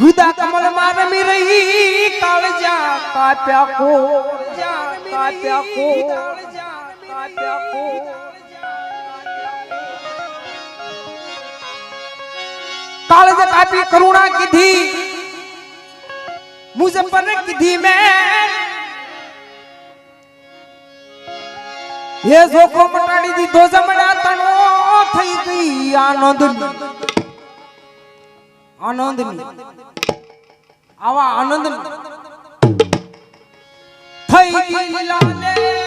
વિદા કમલમાં રમી રહી કાળજા કાપ્યા કો કાપ્યા કો કાપ્યા કો કાળજા કાપી કરુણા કીધી, મુઝફ્ફર કીધી મેં. એ જોખો મટાડી દીધો જમડા તણો, થઈ ગઈ આનંદની આનંદની. આવા આનંદ થઈ ગઈ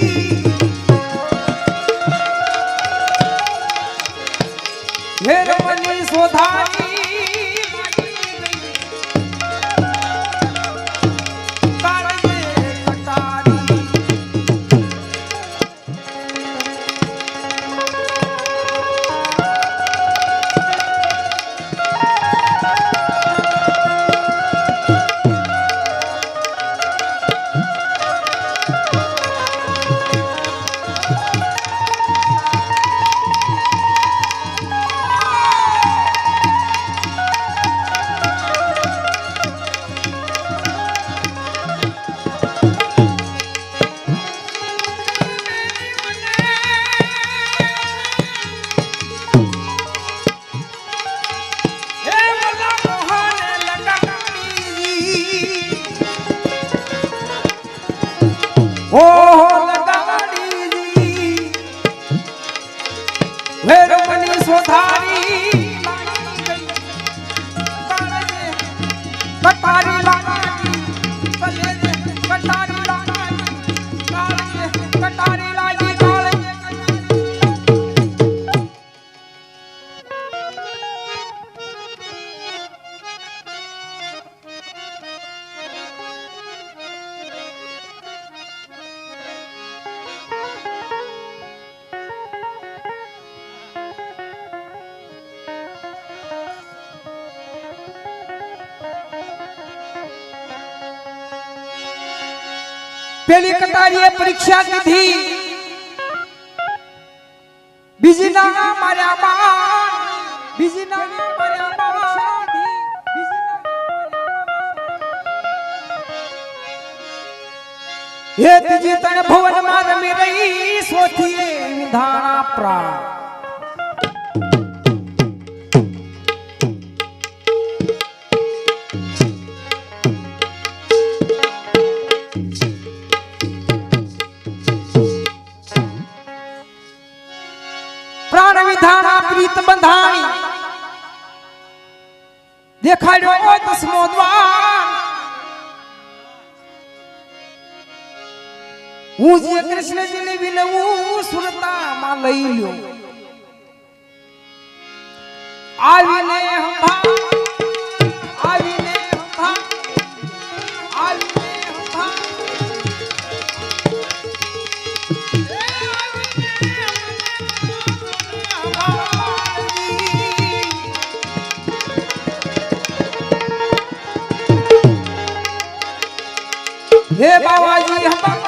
see. પેલી કટારીએ પરીક્ષા દીધી બીજી ના માર્યા બા બીજી ના માર્યા બા હે ત્રીજી તણ ભુવનમાં રમી રહી, સોથી વિધાણા પ્રાણ. પ્રીત બંધાણી. દેખાડ્યો દસમો દ્વાર હું જે કૃષ્ણજીને વિનવું સુરતામાં લઈ લ્યો. આવીને हे बाबाजी हम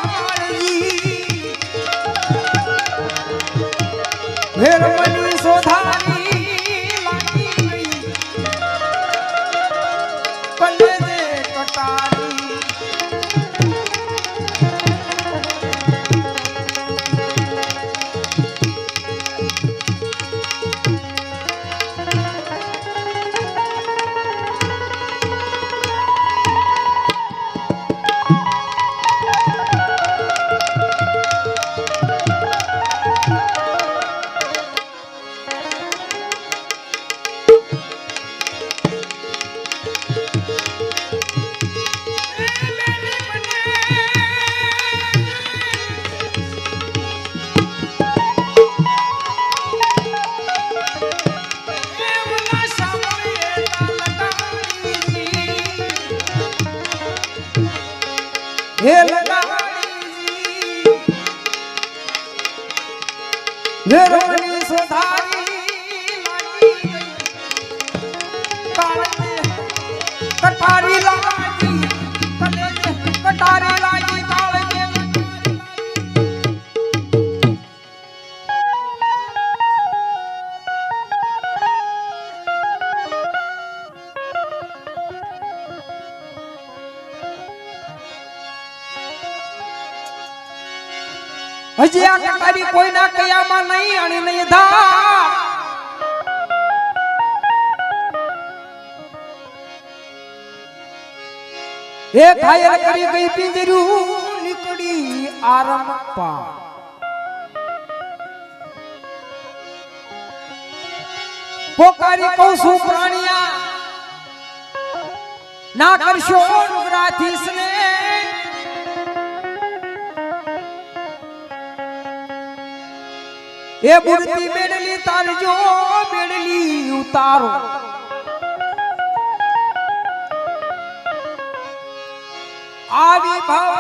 વેરવણી સુધારી હજી આ કટારી કોઈના કયામાં નહીં અણી નહીં ધા એ ઘાયલ કરી ગઈ પિંજરું નીકળી આરંપા પોકારી કહું છું પ્રાણિયા, ના કરશો નુગરાથી સ્નેહ એ મૂર્તિ બેડલી તારજો બેડલી ઉતારો. આવી ભાવ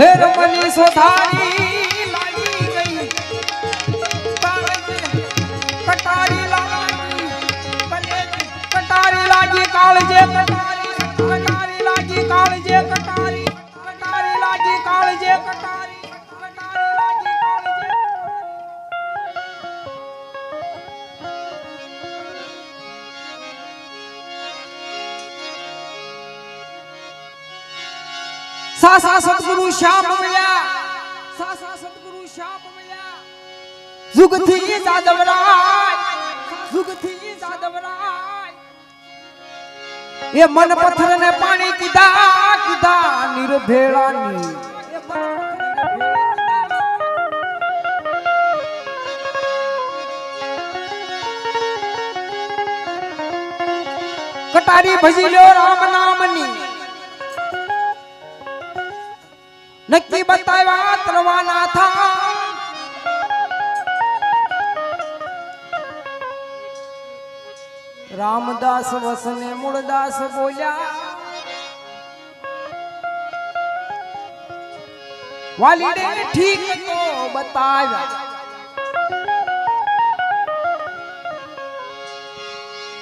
વેરમની સોધારી લાગી કટારી કટારી લાગી કાળજે કટારી કટારી લાગી કાળજે કટારી. સાસા સદગુરુ શ્યામ મળ્યા. સાસા સદગુરુ શ્યામ મળ્યા. જુગથી જાદવરાય. જુગથી જાદવરાય. એ મન પથ્થર ને પાણી કીધા કીધા નિર્ભેળાની. કટારી ભજી લ્યો રામ નામની. નક્કી બતાવ્યા તરવાના થા રામદાસ વસને મૂળદાસ બોલ્યા. વાલીડે ઠીક તો બતાવ્યા.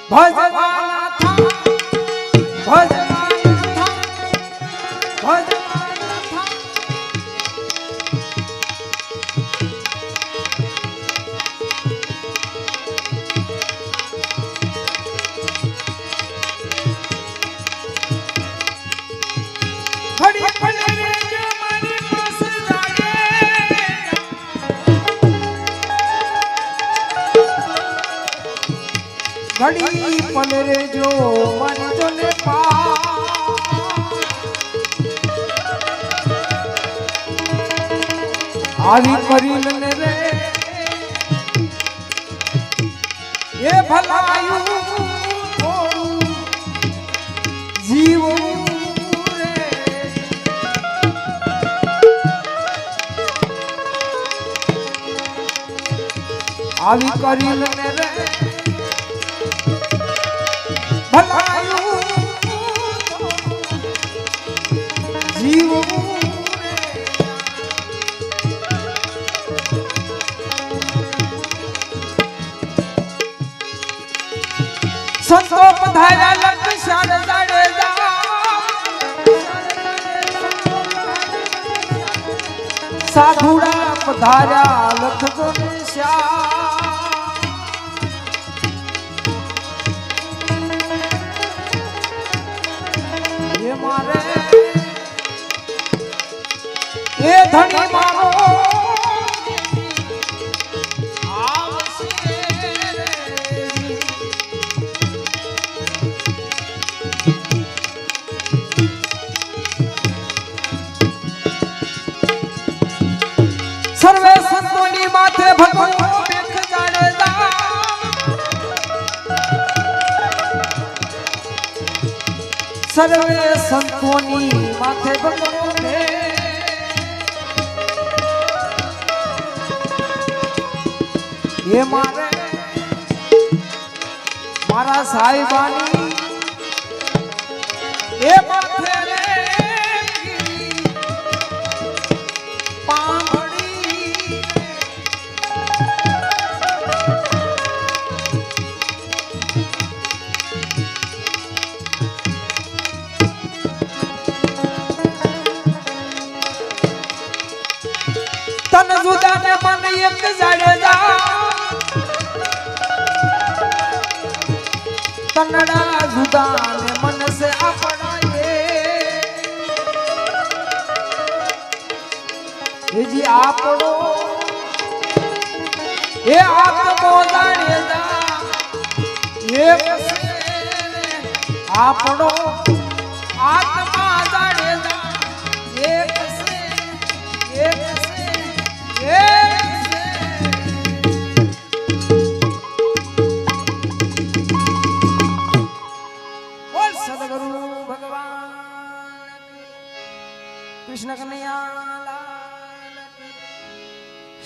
ભજવાના થા ઘડી પલરે જો મારી જોને પા આવી કરીને રે. એ ભલાયું થોડું જીવવું રે. આવી રે. સાધુડા પધાર્યા લખજો એ મારે એ ધણી મારો સર્વે સંતોની માથે ભગવાને એ મારે મારા સાહેબાની એ માથે મન એક જાડેજા તનડા જુદા ને મન સે આપણાએ એજી આપણો એ આપણો આત્મા. কৃষ্ণ কনয়া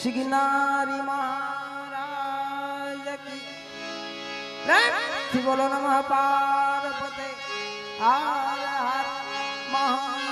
সিগনারি মহারাজ কি? শ্রী বলো নম পার্বতে আর মহা